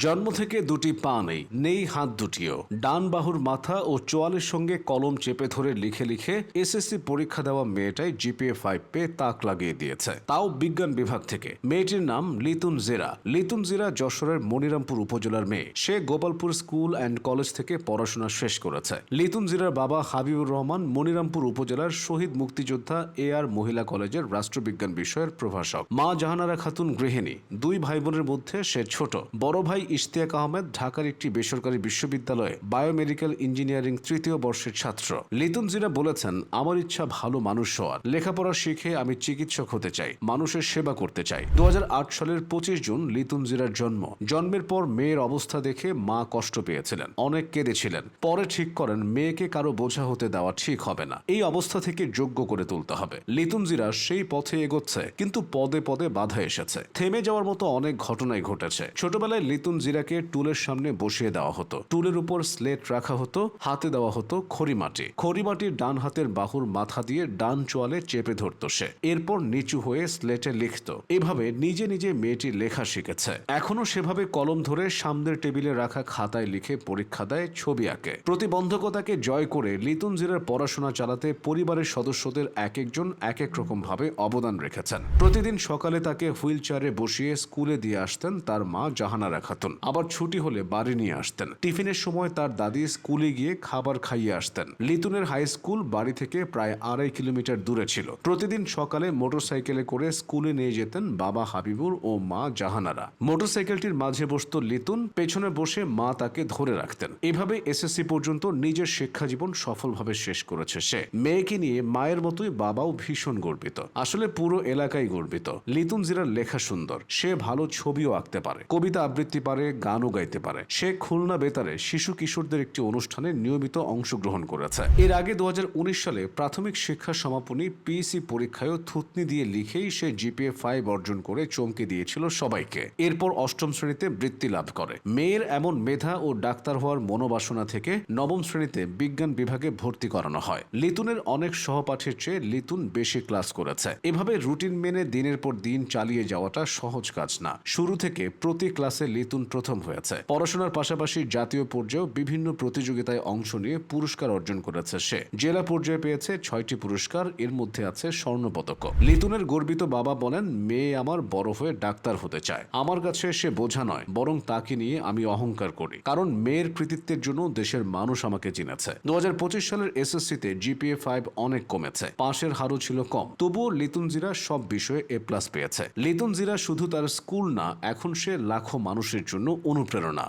জন্ম থেকে দুটি পা নেই নেই হাত দুটিও। ডান বাহুর মাথা ও চোয়ালের সঙ্গে কলম চেপে ধরে লিখে লিখে এসএসসি পরীক্ষা দেওয়া মেয়েটাই জিপিএ ফাইভ পেয়ে তাক লাগিয়ে দিয়েছে। তাও বিজ্ঞান বিভাগ থেকে। মেয়েটির নাম লিতুন জেরা। লিতুন জেরা যশোরের মনিরামপুর উপজেলার মেয়ে। সে গোপালপুর স্কুল অ্যান্ড কলেজ থেকে পড়াশোনা শেষ করেছে। লিতুন জিরার বাবা হাবিবুর রহমান মনিরামপুর উপজেলার শহীদ মুক্তিযোদ্ধা এ আর মহিলা কলেজের রাষ্ট্রবিজ্ঞান বিষয়ের প্রভাষক। মা জাহানারা খাতুন গৃহিণী। দুই ভাই বোনের মধ্যে সে ছোট। বড় ভাই ইশতিয়াক আহমেদ ঢাকার একটি বেসরকারি বিশ্ববিদ্যালয়ে বায়োমেডিক্যাল ইঞ্জিনিয়ারিং তৃতীয় বর্ষের ছাত্র। লিতুন জিরা বলেছেন, আমার ইচ্ছা ভালো মানুষ হওয়ার। লেখাপড়া শিখে আমি চিকিৎসক হতে চাই, মানুষের সেবা করতে চাই। দুহাজার আট সালের পঁচিশ জুন লিতুন জিরার জন্ম। জন্মের পর মেয়ের অবস্থা দেখে মা কষ্ট পেয়েছিলেন, অনেক কেঁদেছিলেন। পরে ঠিক করেন, মেয়েকে কারও বোঝা হতে দেওয়া ঠিক হবে না। এই অবস্থা থেকে যোগ্য করে তুলতে হবে। লিতুন জিরা সেই পথে এগোচ্ছে, কিন্তু পদে পদে বাধা এসেছে। থেমে যাওয়ার মতো অনেক ঘটনাই ঘটেছে। ছোটবেলায় লিতুন জিরাকে টুলের সামনে বসিয়ে দেওয়া হতো। টুলের উপর স্লেট রাখা হতো, হাতে দেওয়া হতো খড়িমাটি খড়িমাটির ডান হাতের বাহুর মাথা দিয়ে ডান চোয়ালে চেপে ধরতো সে। এরপর নিচু হয়ে স্লেটে লিখত। এভাবে নিজে নিজে মেয়েটি লেখা শিখেছে। এখনও সেভাবে কলম ধরে সামনের টেবিলে রাখা খাতায় লিখে পরীক্ষা দেয় ছবি আঁকে। প্রতিবন্ধকতাকে জয় করে লিতুন জিরার পড়াশোনা চালাতে পরিবারের সদস্যদের এক একজন এক এক রকম ভাবে অবদান রেখেছেন। প্রতিদিন সকালে তাকে হুইল চেয়ারে বসিয়ে স্কুলে দিয়ে আসতেন তার মা জাহানারা খাতুন। আবার ছুটি হলে বাড়ি নিয়ে আসতেন। টিফিনের সময় তার দাদি স্কুলে গিয়ে খাবার খাইয়ে আসতেন। লিতুনের হাই স্কুল বাড়ি থেকে প্রায় আড়াই কিলোমিটার দূরে ছিল। প্রতিদিন সকালে মোটরসাইকেলে করে স্কুলে নিয়ে যেতেন বাবা হাবিবুর ও মা জাহানারা। মোটরসাইকেলটির মাঝে বসত লিতুন পেছনে বসে মা তাকে ধরে রাখতেন। এভাবে এসএসসি পর্যন্ত নিজের শিক্ষা জীবন সফলভাবে শেষ করেছে সে। মেয়েকে নিয়ে মায়ের মতোই বাবাও ভীষণ গর্বিত। আসলে পুরো এলাকায় গর্বিত। লিতুন জিরার লেখা সুন্দর। সে ভালো ছবিও আঁকতে পারে। কবিতা আবৃত্তি পারে গানও গাইতে পারে। সে খুলনা বেতারে শিশু কিশোরদের একটি অনুষ্ঠানে নিয়মিত অংশগ্রহণ করেছে। এর আগে দু সালে প্রাথমিক শিক্ষা সমাপনী পিএসসি পরীক্ষায়ও থুতনি দিয়ে লিখেই সে জিপিএ ফাইভ অর্জন করে চমকে দিয়েছিল সবাইকে। এরপর অষ্টম শ্রেণীতে বৃত্তি লাভ করে। মেয়ের এমন মেধা ও ডাক্তার হওয়ার মনোবাসনা থেকে নবম শ্রেণীতে বিজ্ঞান বিভাগে ভর্তি করানো হয়। লিতুনের অনেক সহপাঠীর চেয়ে লিতুন বেশি ক্লাস করেছে। এভাবে রুটিন মেনে দিনের পর দিন চালিয়ে যাওয়াটা সহজ কাজ না। শুরু থেকে প্রতি ক্লাসে লিতুন প্রথম হয়েছে। পড়াশোনার পাশাপাশি জাতীয় পর্যায়েও বিভিন্ন প্রতিযোগিতায় অংশ নিয়ে পুরস্কার অর্জন করেছে সে। জেলা পর্যায়ে পেয়েছে ছয়টি পুরস্কার, এর মধ্যে আছে স্বর্ণ পদক লিতুনের গর্বিত বাবা বলেন, মেয়ে আমার বড় হয়ে ডাক্তার হতে চায়। আমার কাছে সে বোঝা নয়, বরং তাকে নিয়ে আমি অহংকার করি। কারণ মেয়ের কৃতিত্বের জন্য দেশের মানুষ আমাকে চিনেছে। দু হাজার পঁচিশ সালের এসএসসিতে জিপিএ ফাইভ অনেক কমেছে। পাশের হারও ছিল কম। তবুও লিতুন জিরা সব বিষয়ে এ প্লাস পেয়েছে। লিতুন জিরা শুধু তার স্কুল না, এখন সে লাখো মানুষের জন্য অনুপ্রেরণা।